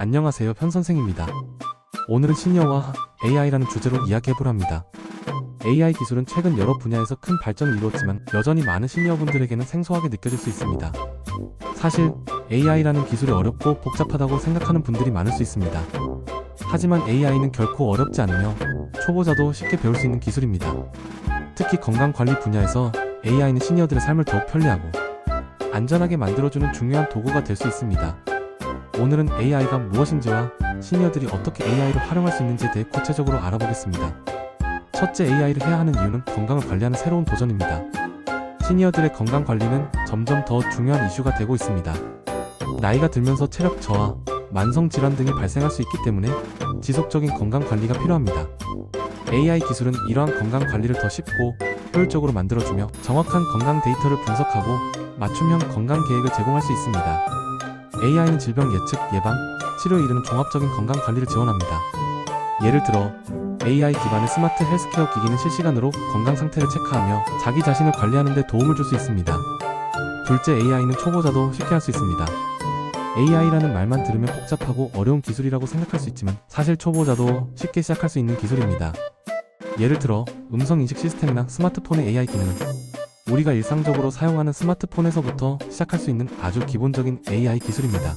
안녕하세요 편 선생입니다. 오늘은 시니어와 AI라는 주제로 이야기해보려 합니다. AI 기술은 최근 여러 분야에서 큰 발전을 이루었지만 여전히 많은 시니어분들에게는 생소하게 느껴질 수 있습니다. 사실 AI라는 기술이 어렵고 복잡하다고 생각하는 분들이 많을 수 있습니다. 하지만 AI는 결코 어렵지 않으며 초보자도 쉽게 배울 수 있는 기술입니다. 특히 건강관리 분야에서 AI는 시니어들의 삶을 더욱 편리하고 안전하게 만들어주는 중요한 도구가 될 수 있습니다. 오늘은 AI가 무엇인지와 시니어들이 어떻게 AI를 활용할 수 있는지에 대해 구체적으로 알아보겠습니다. 첫째 AI를 해야 하는 이유는 건강을 관리하는 새로운 도전입니다. 시니어들의 건강 관리는 점점 더 중요한 이슈가 되고 있습니다. 나이가 들면서 체력 저하, 만성 질환 등이 발생할 수 있기 때문에 지속적인 건강 관리가 필요합니다. AI 기술은 이러한 건강 관리를 더 쉽고 효율적으로 만들어주며 정확한 건강 데이터를 분석하고 맞춤형 건강 계획을 제공할 수 있습니다. AI는 질병 예측, 예방, 치료에 이르는 종합적인 건강 관리를 지원합니다. 예를 들어 AI 기반의 스마트 헬스케어 기기는 실시간으로 건강 상태를 체크하며 자기 자신을 관리하는 데 도움을 줄 수 있습니다. 둘째 AI는 초보자도 쉽게 할 수 있습니다. AI라는 말만 들으면 복잡하고 어려운 기술이라고 생각할 수 있지만 사실 초보자도 쉽게 시작할 수 있는 기술입니다. 예를 들어 음성 인식 시스템이나 스마트폰의 AI 기능은 우리가 일상적으로 사용하는 스마트폰에서부터 시작할 수 있는 아주 기본적인 AI 기술입니다.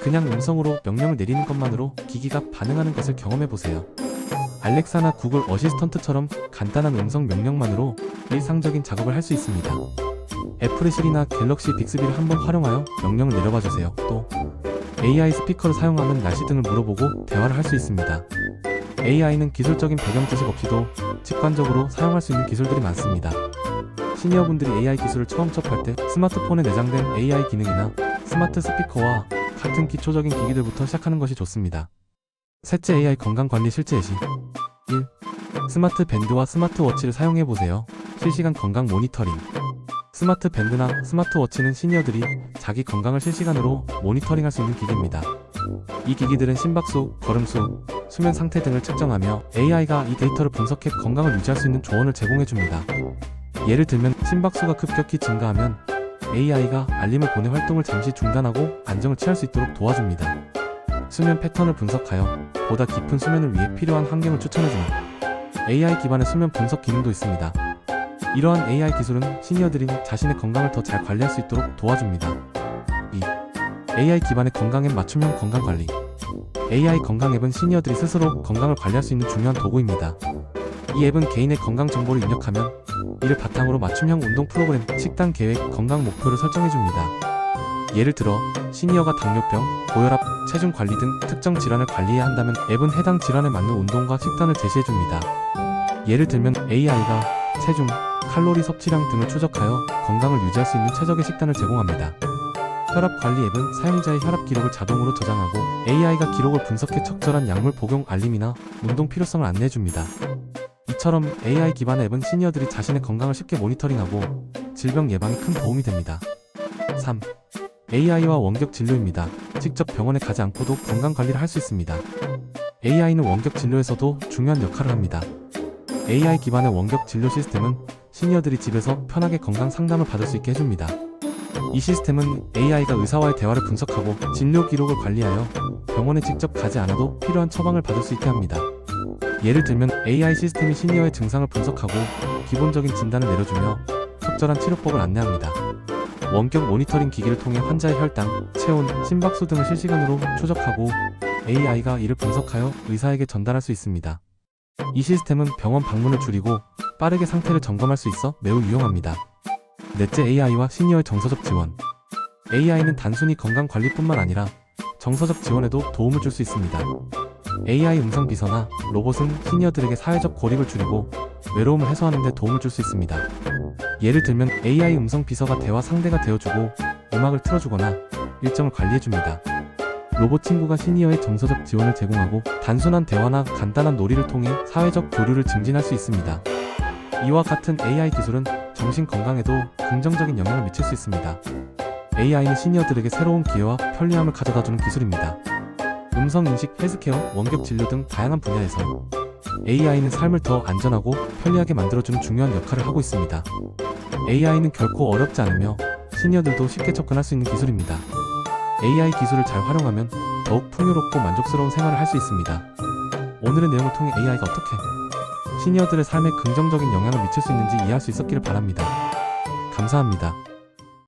그냥 음성으로 명령을 내리는 것만으로 기기가 반응하는 것을 경험해 보세요. 알렉사나 구글 어시스턴트처럼 간단한 음성 명령만으로 일상적인 작업을 할 수 있습니다. 애플의 시리나 갤럭시 빅스비를 한번 활용하여 명령을 내려봐 주세요. 또 AI 스피커를 사용하면 날씨 등을 물어보고 대화를 할 수 있습니다. AI는 기술적인 배경 지식 없이도 직관적으로 사용할 수 있는 기술들이 많습니다. 시니어분들이 AI 기술을 처음 접할 때 스마트폰에 내장된 AI 기능이나 스마트 스피커와 같은 기초적인 기기들부터 시작하는 것이 좋습니다. 셋째 AI 건강관리 실제 예시 1. 스마트 밴드와 스마트워치를 사용해 보세요. 실시간 건강 모니터링 스마트 밴드나 스마트워치는 시니어들이 자기 건강을 실시간으로 모니터링할 수 있는 기기입니다. 이 기기들은 심박수, 걸음수, 수면 상태 등을 측정하며 AI가 이 데이터를 분석해 건강을 유지할 수 있는 조언을 제공해 줍니다. 예를 들면 심박수가 급격히 증가하면 AI가 알림을 보내 활동을 잠시 중단하고 안정을 취할 수 있도록 도와줍니다. 수면 패턴을 분석하여 보다 깊은 수면을 위해 필요한 환경을 추천해줍니다. AI 기반의 수면 분석 기능도 있습니다. 이러한 AI 기술은 시니어들이 자신의 건강을 더 잘 관리할 수 있도록 도와줍니다. 2. AI 기반의 건강 앱 맞춤형 건강 관리. AI 건강 앱은 시니어들이 스스로 건강을 관리할 수 있는 중요한 도구입니다. 이 앱은 개인의 건강 정보를 입력하면 이를 바탕으로 맞춤형 운동 프로그램, 식단 계획, 건강 목표를 설정해 줍니다. 예를 들어 시니어가 당뇨병, 고혈압, 체중 관리 등 특정 질환을 관리해야 한다면 앱은 해당 질환에 맞는 운동과 식단을 제시해 줍니다. 예를 들면 AI가 체중, 칼로리 섭취량 등을 추적하여 건강을 유지할 수 있는 최적의 식단을 제공합니다. 혈압 관리 앱은 사용자의 혈압 기록을 자동으로 저장하고 AI가 기록을 분석해 적절한 약물 복용 알림이나 운동 필요성을 안내해 줍니다. 이처럼 AI 기반의 앱은 시니어들이 자신의 건강을 쉽게 모니터링하고 질병 예방에 큰 도움이 됩니다. 3. AI와 원격 진료입니다. 직접 병원에 가지 않고도 건강 관리를 할 수 있습니다. AI는 원격 진료에서도 중요한 역할을 합니다. AI 기반의 원격 진료 시스템은 시니어들이 집에서 편하게 건강 상담을 받을 수 있게 해줍니다. 이 시스템은 AI가 의사와의 대화를 분석하고 진료 기록을 관리하여 병원에 직접 가지 않아도 필요한 처방을 받을 수 있게 합니다. 예를 들면 AI 시스템이 시니어의 증상을 분석하고 기본적인 진단을 내려주며 적절한 치료법을 안내합니다. 원격 모니터링 기기를 통해 환자의 혈당, 체온, 심박수 등을 실시간으로 추적하고 AI가 이를 분석하여 의사에게 전달할 수 있습니다. 이 시스템은 병원 방문을 줄이고 빠르게 상태를 점검할 수 있어 매우 유용합니다. 넷째 AI와 시니어의 정서적 지원. AI는 단순히 건강 관리뿐만 아니라 정서적 지원에도 도움을 줄 수 있습니다. AI 음성 비서나 로봇은 시니어들에게 사회적 고립을 줄이고 외로움을 해소하는 데 도움을 줄 수 있습니다. 예를 들면 AI 음성 비서가 대화 상대가 되어주고 음악을 틀어주거나 일정을 관리해줍니다. 로봇 친구가 시니어의 정서적 지원을 제공하고 단순한 대화나 간단한 놀이를 통해 사회적 교류를 증진할 수 있습니다. 이와 같은 AI 기술은 정신 건강에도 긍정적인 영향을 미칠 수 있습니다. AI는 시니어들에게 새로운 기회와 편리함을 가져다주는 기술입니다. 음성 인식, 헬스케어, 원격 진료 등 다양한 분야에서 AI는 삶을 더 안전하고 편리하게 만들어주는 중요한 역할을 하고 있습니다. AI는 결코 어렵지 않으며 시니어들도 쉽게 접근할 수 있는 기술입니다. AI 기술을 잘 활용하면 더 더욱 풍요롭고 만족스러운 생활을 할 수 있습니다. 오늘의 내용을 통해 AI가 어떻게 시니어들의 삶에 긍정적인 영향을 미칠 수 있는지 이해할 수 있었기를 바랍니다. 감사합니다.